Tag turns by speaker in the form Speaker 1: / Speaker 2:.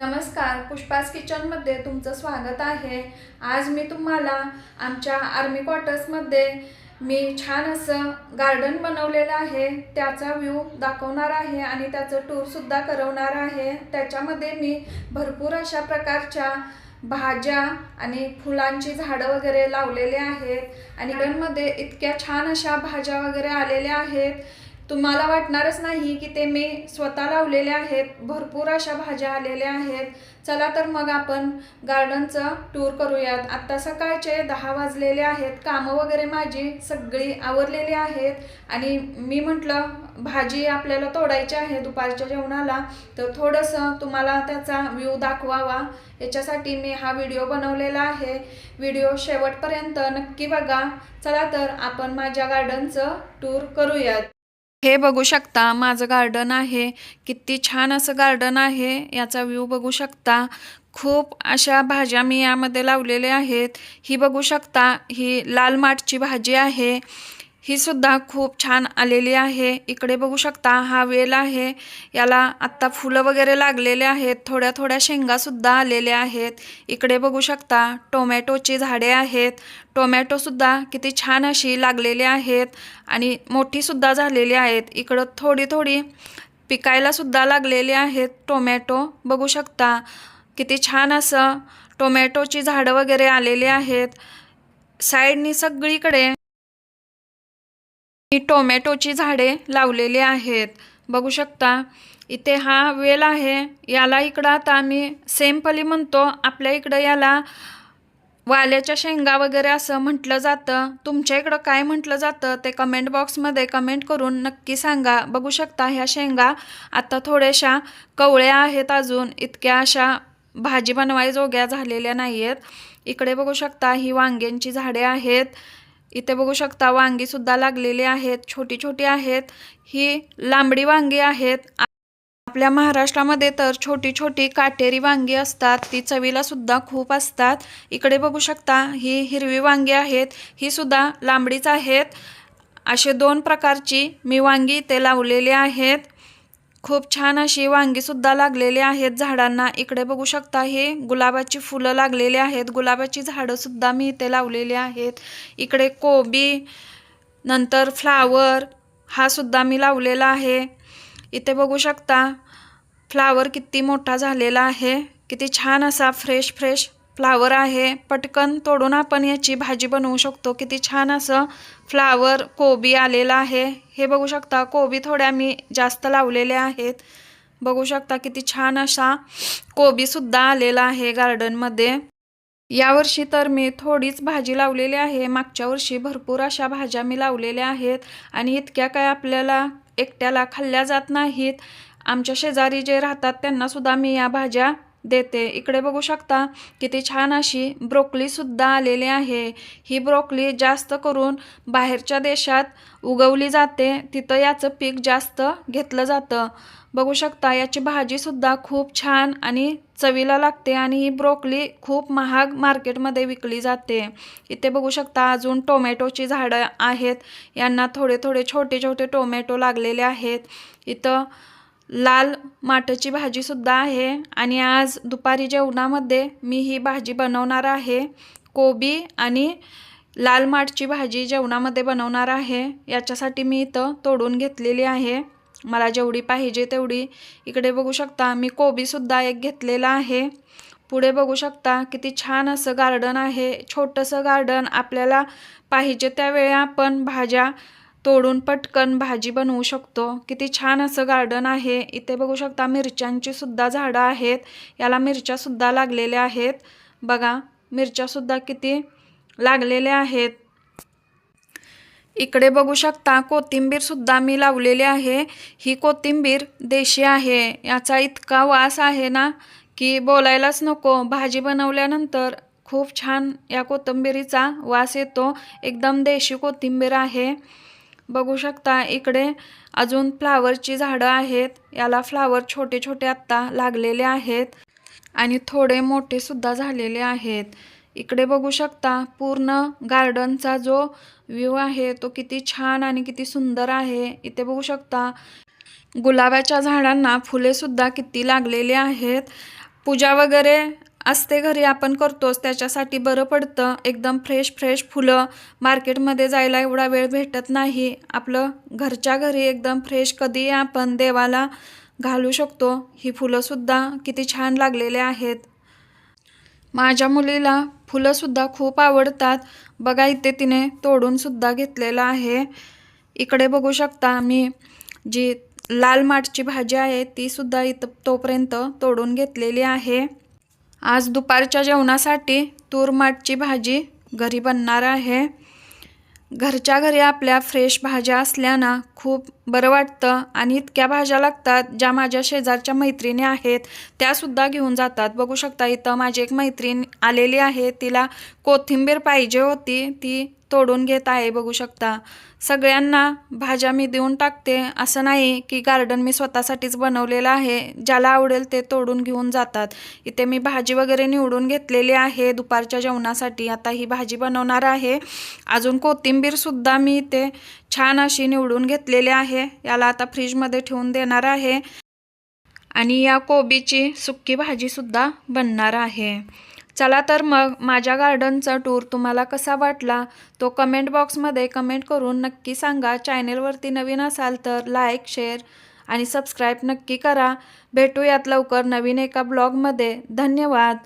Speaker 1: नमस्कार पुष्पास किचनमध्ये तुमचं स्वागत आहे. आज मी तुम्हाला आमच्या आर्मी क्वार्टर्समध्ये मी छान असं गार्डन बनवलेलं आहे. त्याचा व्ह्यू दाखवणार आहे आणि त्याचं टूरसुद्धा करवणार आहे. त्याच्यामध्ये मी भरपूर अशा प्रकारच्या भाज्या आणि फुलांची झाडं वगैरे लावलेले आहेत. आणि गार्डनमध्ये इतक्या छान अशा भाज्या वगैरे आलेल्या आहेत. तुम्हाला वाटणारच नाही की ते मी स्वतः लावलेले आहेत भरपूर अशा भाज्या आलेल्या आहेत. चला तर मग आपण गार्डनचं टूर करूयात. आत्ता सकाळचे दहा वाजलेले आहेत. कामं वगैरे माझी सगळी आवरलेली आहेत. आणि मी म्हटलं भाजी आपल्याला तोडायची आहे दुपारच्या जेवणाला तर थोडंसं तुम्हाला त्याचा व्ह्यू दाखवावा. याच्यासाठी मी हा व्हिडिओ बनवलेला आहे. व्हिडिओ शेवटपर्यंत नक्की बघा. चला तर आपण माझ्या गार्डनचं टूर करूयात. हे बघू शकता माझं गार्डन आहे किती छान असं गार्डन आहे याचा व्ह्यू बघू शकता. खूप अशा भाज्या मी यामध्ये लावलेल्या आहेत. ही बघू शकता ही लाल माठची भाजी आहे. ही सुद्धा खूप छान आलेली आहे. इकडे बघू शकता हा वेल आहे. याला आत्ता फुलं वगैरे लागलेले आहेत. थोड्या थोड्या शेंगासुद्धा आलेल्या आहेत. इकडे बघू शकता टोमॅटोची झाडे आहेत. टोमॅटोसुद्धा किती छान अशी लागलेली आहेत आणि मोठीसुद्धा झालेली आहेत. इकडं थोडी थोडी पिकायलासुद्धा लागलेली आहेत टोमॅटो. बघू शकता किती छान असं टोमॅटोची झाडं वगैरे आलेली आहेत. साईडनी सगळीकडे मी टोमॅटोची झाडे लावलेली आहेत. बघू शकता इथे हा वेल आहे. याला इकडं आता आम्ही सेमपली म्हणतो. आपल्या इकडं याला वाल्याच्या शेंगा वगैरे असं म्हटलं जातं. तुमच्या इकडं काय म्हटलं जातं ते कमेंट बॉक्समध्ये कमेंट करून नक्की सांगा. बघू शकता ह्या शेंगा आता थोड्याशा कवळ्या आहेत अजून. इतक्या अशा भाजी बनवायजोग्या झालेल्या नाही आहेत इकडे बघू शकता ही वांग्यांची झाडे आहेत. इथे बघू शकता वांगीसुद्धा लागलेली आहेत छोटी छोटी आहेत. ही लांबडी वांगी आहेत. आपल्या महाराष्ट्रामध्ये तर छोटी छोटी काटेरी वांगी असतात ती चवीला सुद्धा खूप असतात. इकडे बघू शकता ही हिरवी वांगी आहेत ही सुद्धा लांबडीच आहेत. असे दोन प्रकारची मी वांगी इथे लावलेली आहेत. खूप छान अशी वांगी सुद्धा लागलेली आहेत झाडांना. इकडे बघू शकता हे गुलाबाची फुलं लागलेली आहेत. गुलाबाची झाडं सुद्धा मी इथे लावलेली आहेत. इकडे कोबी नंतर फ्लावर हा सुद्धा मी लावलेला आहे. इथे बघू शकता फ्लावर किती मोठा झालेला आहे. किती छान असा फ्रेश फ्रेश फ्लावर आहे. पटकन तोडून आपण याची भाजी बनवू शकतो. किती छान असं फ्लावर कोबी आलेला आहे. हे बघू शकता कोबी थोड्या मी जास्त लावलेल्या आहेत. बघू शकता किती छान असा कोबीसुद्धा आलेला आहे गार्डनमध्ये यावर्षी तर मी थोडीच भाजी लावलेली आहे. मागच्या वर्षी भरपूर अशा भाज्या मी लावलेल्या आहेत आणि इतक्या काय आपल्याला एकट्याला खाल्ल्या जात नाहीत. आमच्या शेजारी जे राहतात त्यांनासुद्धा मी या भाज्या देते. इकडे बघू शकता किती छान अशी ब्रोकलीसुद्धा आलेली आहे. ही ब्रोकली जास्त करून बाहेरच्या देशात उगवली जाते. तिथं याचं पीक जास्त घेतलं जातं. बघू शकता याची भाजीसुद्धा खूप छान आणि चवीला लागते आणि ही ब्रोकली खूप महाग मार्केटमध्ये विकली जाते. इथे बघू शकता अजून टोमॅटोची झाडं आहेत. यांना थोडे थोडे छोटे छोटे टोमॅटो लागलेले आहेत. इथं लाल माठाची भाजीसुद्धा आहे. आणि आज दुपारी जेवणामध्ये मी ही भाजी बनवणार आहे. कोबी आणि लाल माठची भाजी जेवणामध्ये बनवणार आहे. याच्यासाठी मी इथं तोडून घेतलेली आहे. मला जेवढी पाहिजे तेवढी. इकडे बघू शकता मी कोबीसुद्धा एक घेतलेला आहे. पुढे बघू शकता किती छान असं गार्डन आहे. छोटंसं गार्डन आपल्याला पाहिजे त्यावेळी आपण भाज्या तोडून पटकन भाजी बनवू शकतो. किती छान असं गार्डन आहे. इथे बघू शकता मिरच्यांची सुद्धा झाडं आहेत. याला मिरच्यासुद्धा लागलेल्या आहेत. बघा मिरच्यासुद्धा किती लागलेल्या आहेत. इकडे बघू शकता कोथिंबीरसुद्धा मी लावलेली आहे. ही कोथिंबीर देशी आहे. याचा इतका वास आहे ना की बोलायलाच नको. भाजी बनवल्यानंतर खूप छान या कोथिंबीरीचा वास येतो. एकदम देशी कोथिंबीर आहे. बघू शकता इकडे अजून फ्लावरची झाडं आहेत. याला फ्लावर छोटे छोटे आत्ता लागलेले आहेत आणि थोडे मोठे सुद्धा झालेले आहेत. इकडे बघू शकता पूर्ण गार्डनचा जो व्ह्यू आहे तो किती छान आणि किती सुंदर आहे. इथे बघू शकता गुलाबाच्या झाडांना फुले सुद्धा किती लागलेली आहेत. पूजा वगैरे असते घरी आपण करतोच त्याच्यासाठी बरं पडतं. एकदम फ्रेश फ्रेश फुलं. मार्केटमध्ये जायला एवढा वेळ भेटत नाही. आपलं घरच्या घरी एकदम फ्रेश कधी आपण देवाला घालू शकतो? ही फुलंसुद्धा किती छान लागलेले आहेत. माझ्या मुलीला फुलंसुद्धा खूप आवडतात. बघा इथे तिने तोडूनसुद्धा घेतलेलं आहे. इकडे बघू शकता मी जी लाल माठची भाजी आहे तीसुद्धा इथं तोपर्यंत तोडून घेतलेली आहे. आज दुपारच्या जेवणासाठी तूरमाटची भाजी घरी बनणार आहे. घरच्या घरी आपल्या फ्रेश भाज्या असल्यानं खूप बरं वाटतं. आणि इतक्या भाज्या लागतात ज्या माझ्या शेजारच्या मैत्रिणी आहेत त्यासुद्धा घेऊन जातात. बघू शकता इथं माझी एक मैत्रीण आलेली आहे. तिला कोथिंबीर पाहिजे होती. ती तोडून घेत आहे बघू शकता. सगळ्यांना भाज्या मी देऊन टाकते. असं नाही की गार्डन मी स्वतःसाठीच बनवलेलं आहे. ज्याला आवडेल ते तोडून घेऊन जातात. इथे मी भाजी वगैरे निवडून घेतलेली आहे दुपारच्या जेवणासाठी. आता ही भाजी बनवणार आहे. अजून कोथिंबीरसुद्धा मी इथे छान अशी निवडून घेतलेली आहे. याला आता फ्रीजमध्ये ठेवून देणार आहे. आणि या कोबीची सुक्की भाजीसुद्धा बनणार आहे. चला तर मग माझ्या गार्डनचा टूर तुम्हाला कसा वाटला? तो कमेंट बॉक्समध्ये कमेंट करून नक्की सांगा. चॅनेलवरती नवीन असाल तर लाईक शेअर आणि सबस्क्राईब नक्की करा. भेटूयात लवकर नवीन एका ब्लॉगमध्ये. धन्यवाद.